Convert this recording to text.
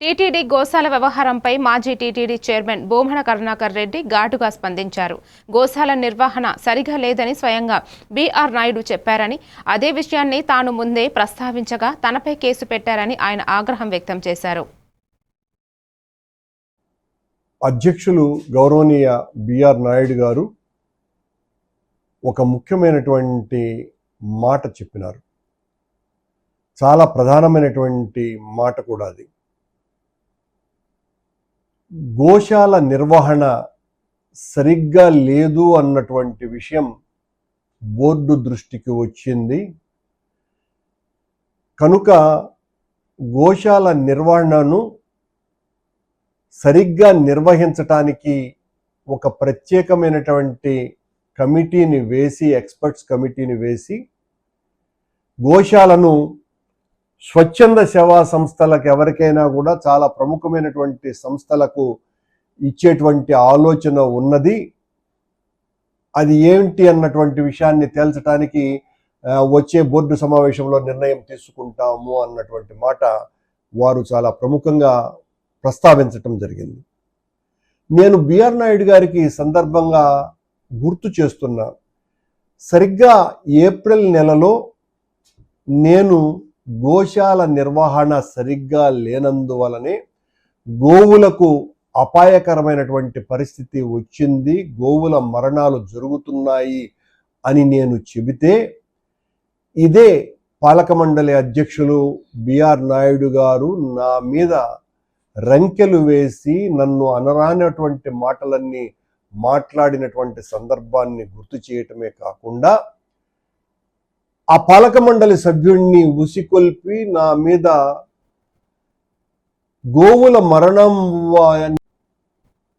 TTD గోశాల వ్యవహారంపై మాజీ టీటీడీ చైర్మన్ బోమన కరుణాకర్ రెడ్డి ఘాటుగా స్పందించారు. గోశాల నిర్వహణ సరిగా లేదని స్వయంగా బీఆర్ నాయుడు చెప్పారని అదే విషయాన్ని తాను ముందే ప్రస్తావించగా తనపై కేసు పెట్టారని ఆయన ఆగ్రహం వ్యక్తం చేశారు. అధ్యక్షులు గౌరవనీయ బీఆర్ నాయుడు గారు ఒక ముఖ్యమైనటువంటి మాట చెప్పినారు. చాలా ప్రధానమైనటువంటి మాట కూడా అది. గోశాల నిర్వహణ సరిగ్గా లేదు అన్నటువంటి విషయం బోర్డు దృష్టికి వచ్చింది. కనుక గోశాల నిర్వహణను సరిగ్గా నిర్వహించటానికి ఒక ప్రత్యేకమైనటువంటి కమిటీని వేసి ఎక్స్పర్ట్స్ కమిటీని వేసి గోశాలను స్వచ్ఛంద సేవా సంస్థలకు ఎవరికైనా కూడా చాలా ప్రముఖమైనటువంటి సంస్థలకు ఇచ్చేటువంటి ఆలోచన ఉన్నది. అది ఏంటి అన్నటువంటి విషయాన్ని తేల్చడానికి వచ్చే బోర్డు సమావేశంలో నిర్ణయం తీసుకుంటాము అన్నటువంటి మాట వారు చాలా ప్రముఖంగా ప్రస్తావించటం జరిగింది. నేను బిఆర్ నాయుడు గారికి సందర్భంగా గుర్తు చేస్తున్నా. సరిగ్గా ఏప్రిల్ నెలలో నేను గోశాల నిర్వహణ సరిగ్గా లేనందువలనే గోవులకు అపాయకరమైనటువంటి పరిస్థితి వచ్చింది. గోవుల మరణాలు జరుగుతున్నాయి అని నేను చెబితే ఇదే పాలక మండలి అధ్యక్షులు బిఆర్ నాయుడు గారు నా మీద రంకెలు వేసి నన్ను అనరానటువంటి మాటలన్నీ మాట్లాడినటువంటి సందర్భాన్ని గుర్తు చేయటమే కాకుండా ఆ పాలక మండలి సభ్యుణ్ణి ఉసికొల్పి నా మీద గోవుల మరణం